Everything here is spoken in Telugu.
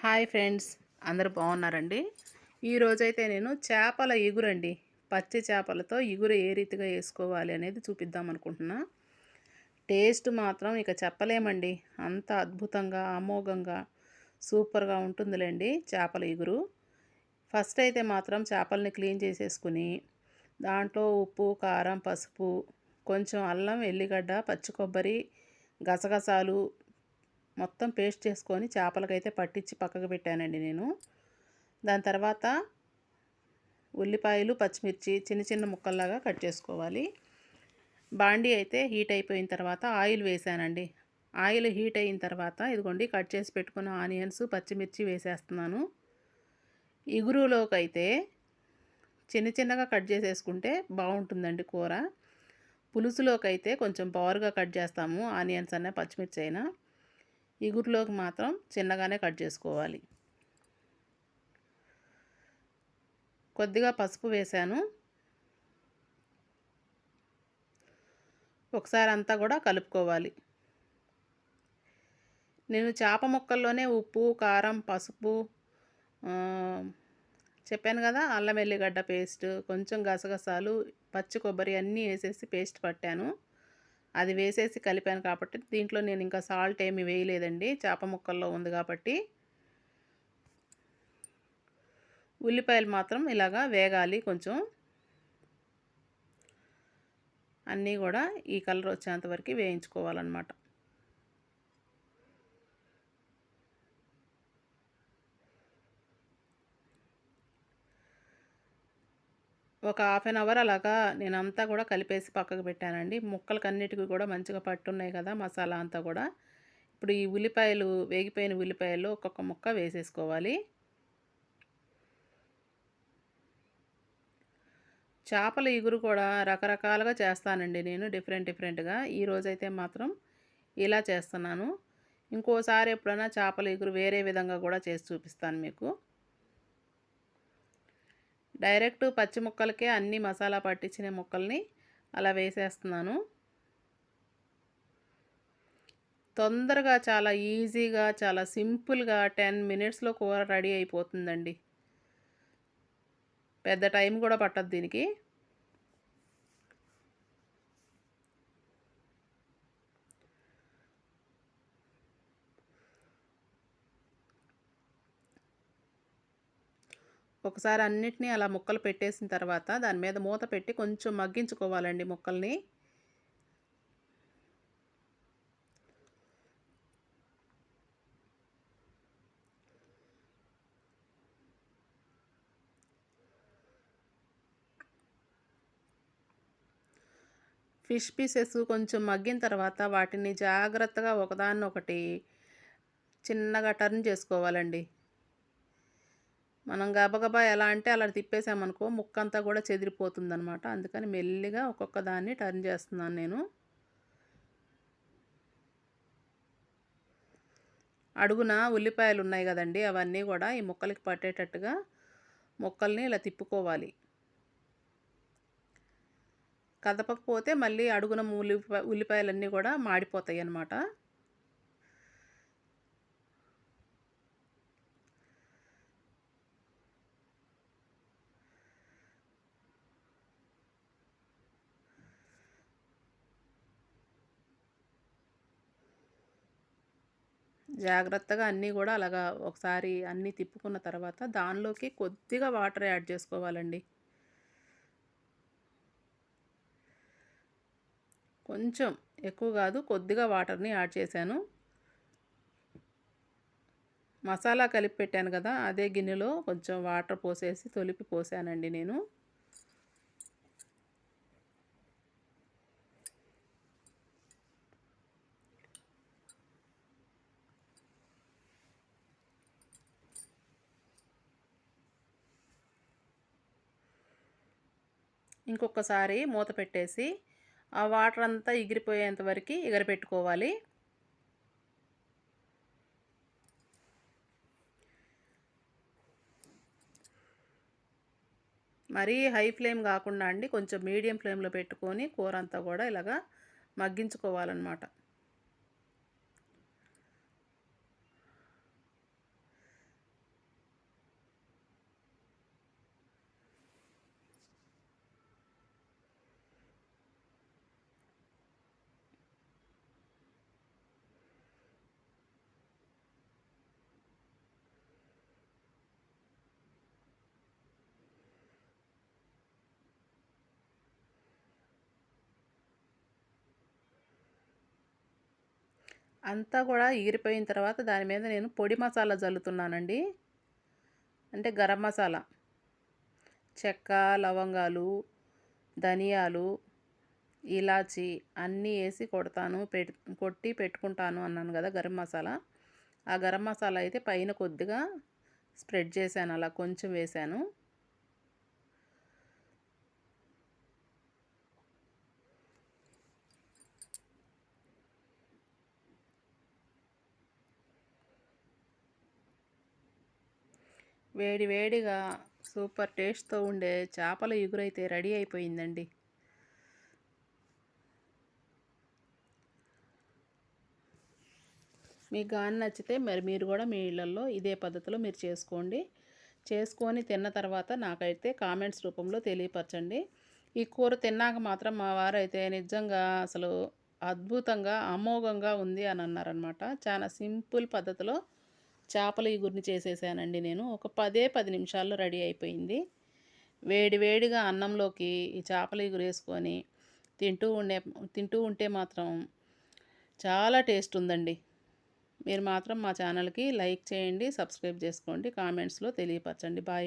హాయ్ ఫ్రెండ్స్ అందరు బాగున్నారండి? ఈరోజైతే నేను చేపల ఎగురండి పచ్చి చేపలతో ఇగురు ఏ రీతిగా వేసుకోవాలి అనేది చూపిద్దాం అనుకుంటున్నా. టేస్ట్ మాత్రం ఇక చెప్పలేమండి. అంత అద్భుతంగా అమోఘంగా సూపర్గా ఉంటుందిలేండి చేపల ఎగురు ఫస్ట్ అయితే మాత్రం చేపల్ని క్లీన్ చేసేసుకుని దాంట్లో ఉప్పు కారం పసుపు కొంచెం అల్లం ఎల్లిగడ్డ పచ్చి కొబ్బరి గసగసాలు మొత్తం పేస్ట్ చేసుకొని చేపలకైతే పట్టించి పక్కకు పెట్టానండి నేను. దాని తర్వాత ఉల్లిపాయలు పచ్చిమిర్చి చిన్న చిన్న ముక్కల్లాగా కట్ చేసుకోవాలి. బాండీ అయితే హీట్ అయిపోయిన తర్వాత ఆయిల్ వేసానండి. ఆయిల్ హీట్ అయిన తర్వాత ఇదిగోండి కట్ చేసి పెట్టుకున్న ఆనియన్స్ పచ్చిమిర్చి వేసేస్తున్నాను. ఇగురులోకి అయితే చిన్న చిన్నగా కట్ చేసేసుకుంటే బాగుంటుందండి కూర. పులుసులోకి అయితే కొంచెం పవర్గా కట్ చేస్తాము ఆనియన్స్ అన్న పచ్చిమిర్చి అయినా. ఇగురులోకి మాత్రం చిన్నగానే కట్ చేసుకోవాలి. కొద్దిగా పసుపు వేశాను. ఒకసారి అంతా కూడా కలుపుకోవాలి. నేను చేప ముక్కల్లోనే ఉప్పు కారం పసుపు చెప్పాను కదా అల్లం వెల్లిగడ్డ పేస్ట్ కొంచెం గసగసాలు పచ్చి కొబ్బరి అన్నీ వేసేసి పేస్ట్ పట్టాను. అది వేసేసి కలిపాను కాబట్టి దీంట్లో నేను ఇంకా సాల్ట్ ఏమి వేయలేదండి. చేప ముక్కల్లో ఉంది కాబట్టి ఉల్లిపాయలు మాత్రం ఇలాగా వేగాలి కొంచెం. అన్నీ కూడా ఈ కలర్ వచ్చేంత వరకు వేయించుకోవాలన్నమాట. ఒక హాఫ్ అన్ అవర్ అలాగా నేను అంతా కూడా కలిపేసి పక్కకు పెట్టానండి. ముక్కలకి అన్నిటికీ కూడా మంచిగా పట్టున్నాయి కదా మసాలా అంతా కూడా. ఇప్పుడు ఈ ఉల్లిపాయలు వేగిపోయిన ఉల్లిపాయలు ఒక్కొక్క ముక్క వేసేసుకోవాలి. చేపల ఇగురు కూడా రకరకాలుగా చేస్తానండి నేను డిఫరెంట్ డిఫరెంట్గా. ఈరోజైతే మాత్రం ఇలా చేస్తున్నాను. ఇంకోసారి ఎప్పుడైనా చేపల ఇగురు వేరే విధంగా కూడా చేసి చూపిస్తాను మీకు. డైరెక్ట్ పచ్చి ముక్కలకే అన్ని మసాలా పట్టించిన ముక్కల్ని అలా వేసేస్తున్నాను. తొందరగా చాలా ఈజీగా చాలా సింపుల్గా టెన్ మినిట్స్లో కూర రెడీ అయిపోతుందండి. పెద్ద టైం కూడా పట్టదు దీనికి. ఒకసారి అన్నిటినీ అలా ముక్కలు పెట్టేసిన తర్వాత దాని మీద మూత పెట్టి కొంచెం మగ్గించుకోవాలండి ముక్కల్ని. ఫిష్ పీసెస్ కొంచెం మగ్గిన తర్వాత వాటిని జాగ్రత్తగా ఒకదాన్నొకటి చిన్నగా టర్న్ చేసుకోవాలండి. మనం గబగబా ఎలా అంటే అలా తిప్పేసామనుకో ముక్క అంతా కూడా చెదిరిపోతుంది అనమాట అందుకని మెల్లిగా ఒక్కొక్క దాన్ని టర్న్ చేస్తున్నాను నేను. అడుగున ఉల్లిపాయలు ఉన్నాయి కదండి అవన్నీ కూడా ఈ ముక్కలకి పట్టేటట్టుగా ముక్కల్ని ఇలా తిప్పుకోవాలి. కదపకపోతే మళ్ళీ అడుగున ఉల్లిపాయ ఉల్లిపాయలన్నీ కూడా మాడిపోతాయి అన్నమాట జాగ్రత్తగా అన్నీ కూడా అలాగా ఒకసారి అన్నీ తిప్పుకున్న తర్వాత దానిలోకి కొద్దిగా వాటర్ యాడ్ చేసుకోవాలండి. కొంచెం ఎక్కువ కాదు కొద్దిగా వాటర్ని యాడ్ చేశాను. మసాలా కలిపి పెట్టాను కదా అదే గిన్నెలో కొంచెం వాటర్ పోసేసి తొలిపి పోసానండి నేను. ఇంకొకసారి మూత పెట్టేసి ఆ వాటర్ అంతా ఎగిరిపోయేంత వరకు ఎగరపెట్టుకోవాలి. మరీ హై ఫ్లేమ్ కాకుండా అండి కొంచెం మీడియం ఫ్లేమ్లో పెట్టుకొని కూర అంతా కూడా ఇలాగా మగ్గించుకోవాలన్నమాట. అంతా కూడా ఈరిపోయిన తర్వాత దాని మీద నేను పొడి మసాలా చల్లుతున్నానండి అంటే గరం మసాలా. చెక్క లవంగాలు ధనియాలు ఇలాచి అన్నీ వేసి కొడతాను. పెట్ కొట్టి పెట్టుకుంటాను అన్నాను కదా గరం మసాలా. ఆ గరం మసాలా అయితే పైన కొద్దిగా స్ప్రెడ్ చేశాను అలా కొంచెం వేశాను. వేడి వేడిగా సూపర్ టేస్ట్తో ఉండే చేపల ఎగురైతే రెడీ అయిపోయిందండి. మీకు కానీ నచ్చితే మరి మీరు కూడా మీ ఇళ్ళల్లో ఇదే పద్ధతిలో మీరు చేసుకోండి. చేసుకొని తిన్న తర్వాత నాకైతే కామెంట్స్ రూపంలో తెలియపరచండి. ఈ కూర తిన్నాక మాత్రం మా వారైతే నిజంగా అసలు అద్భుతంగా అమోఘంగా ఉంది అని అన్నారనమాట చాలా సింపుల్ పద్ధతిలో చేపల ఇగురిని చేసేసానండి నేను. ఒక పదే పది నిమిషాల్లో రెడీ అయిపోయింది. వేడి వేడిగా అన్నంలోకి ఈ చేపల ఇగురు వేసుకొని తింటూ ఉండే తింటూ ఉంటే మాత్రం చాలా టేస్ట్ ఉందండి. మీరు మాత్రం మా ఛానల్కి లైక్ చేయండి సబ్స్క్రైబ్ చేసుకోండి కామెంట్స్లో తెలియపరచండి. బాయ్